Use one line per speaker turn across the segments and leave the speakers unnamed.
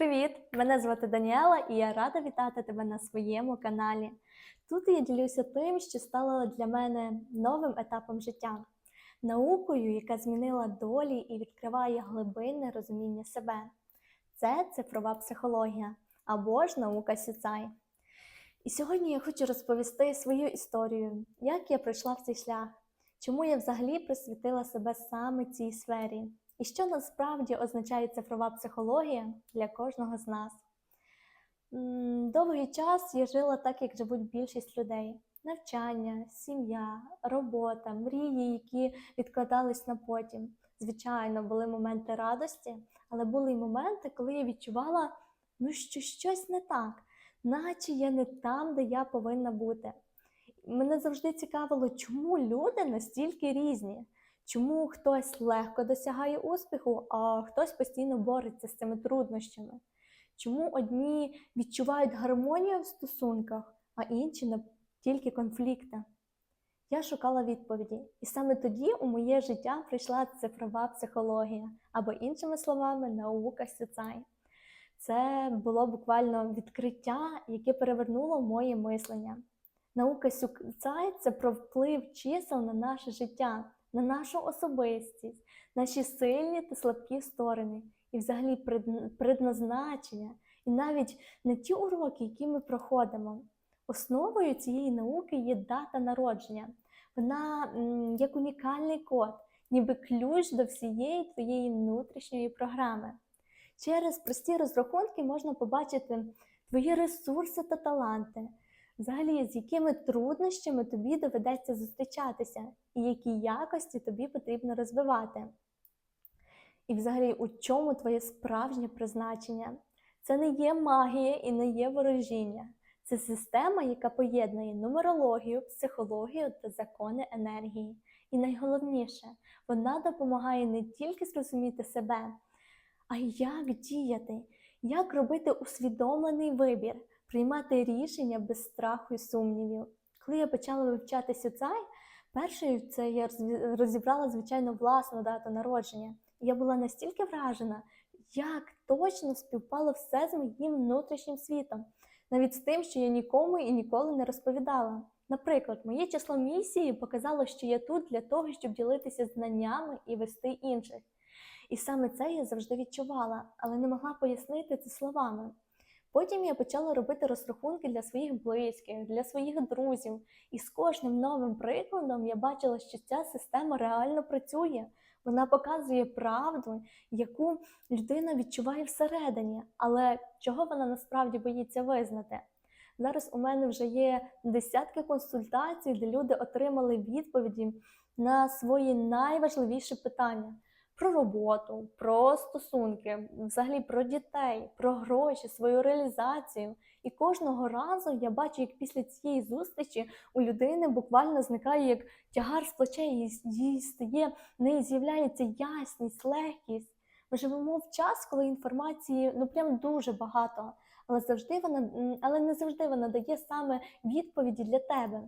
Привіт! Мене звати Даніела і я рада вітати тебе на своєму каналі. Тут я ділюся тим, що стало для мене новим етапом життя, наукою, яка змінила долі і відкриває глибинне розуміння себе. Це цифрова психологія або ж наука Сіцай. І сьогодні я хочу розповісти свою історію, як я пройшла в цей шлях, чому я взагалі присвятила себе саме цій сфері, і що насправді означає цифрова психологія для кожного з нас. Довгий час я жила так, як живуть більшість людей: навчання, сім'я, робота, мрії, які відкладались на потім. Звичайно, були моменти радості, але були й моменти, коли я відчувала, ну, що щось не так, наче я не там, де я повинна бути. Мене завжди цікавило, чому люди настільки різні. Чому хтось легко досягає успіху, а хтось постійно бореться з цими труднощами? Чому одні відчувають гармонію в стосунках, а інші тільки конфлікти? Я шукала відповіді, і саме тоді у моє життя прийшла цифрова психологія, або іншими словами, наука Сюцай. Це було буквально відкриття, яке перевернуло моє мислення. Наука Сюцай це про вплив чисел на наше життя, на нашу особистість, наші сильні та слабкі сторони, і взагалі предн- предназначення, і навіть не ті уроки, які ми проходимо. Основою цієї науки є дата народження. Вона як унікальний код, ніби ключ до всієї твоєї внутрішньої програми. Через прості розрахунки можна побачити твої ресурси та таланти, взагалі з якими труднощами тобі доведеться зустрічатися, і які якості тобі потрібно розвивати. І взагалі, у чому твоє справжнє призначення? Це не є магія і не є ворожіння. Це система, яка поєднує нумерологію, психологію та закони енергії. І найголовніше, вона допомагає не тільки зрозуміти себе, а й як діяти, як робити усвідомлений вибір, приймати рішення без страху і сумнівів. Коли я почала вивчати сюцай, першою це я розібрала, звичайно, власну дату народження. Я була настільки вражена, як точно співпало все з моїм внутрішнім світом, навіть з тим, що я нікому і ніколи не розповідала. Наприклад, моє число місії показало, що я тут для того, щоб ділитися знаннями і вести інших. І саме це я завжди відчувала, але не могла пояснити це словами. Потім я почала робити розрахунки для своїх близьких, для своїх друзів, і з кожним новим прикладом я бачила, що ця система реально працює. Вона показує правду, яку людина відчуває всередині, але чого вона насправді боїться визнати. Зараз у мене вже є десятки консультацій, де люди отримали відповіді на свої найважливіші питання про роботу, про стосунки, взагалі про дітей, про гроші, свою реалізацію. І кожного разу я бачу, як після цієї зустрічі у людини буквально зникає як тягар з плечей, їй- стає, в неї з'являється ясність, легкість. Ми живемо в час, коли інформації ну прям дуже багато, але завжди вона, але не завжди вона дає саме відповіді для тебе.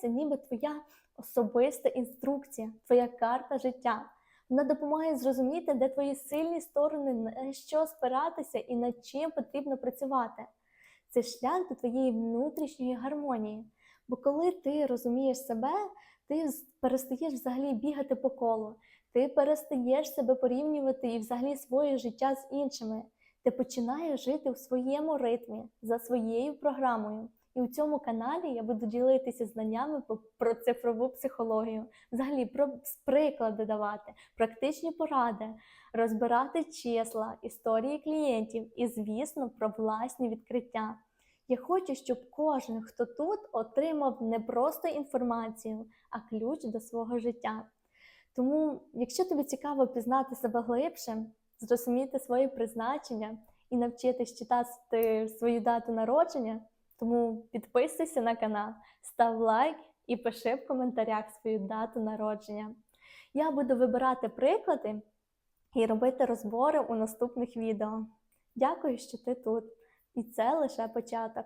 Це ніби твоя особиста інструкція, твоя карта життя. Вона допомагає зрозуміти, де твої сильні сторони, на що спиратися і над чим потрібно працювати. Це шлях до твоєї внутрішньої гармонії. Бо коли ти розумієш себе, ти перестаєш взагалі бігати по колу, ти перестаєш себе порівнювати і взагалі своє життя з іншими. Ти починаєш жити у своєму ритмі, за своєю програмою. І у цьому каналі я буду ділитися знаннями про цифрову психологію, взагалі про приклади давати, практичні поради, розбирати числа, історії клієнтів і, звісно, про власні відкриття. Я хочу, щоб кожен, хто тут, отримав не просто інформацію, а ключ до свого життя. Тому, якщо тобі цікаво пізнати себе глибше, зрозуміти своє призначення і навчитись читати свою дату народження, тому підписуйся на канал, став лайк і пиши в коментарях свою дату народження. Я буду вибирати приклади і робити розбори у наступних відео. Дякую, що ти тут. І це лише початок.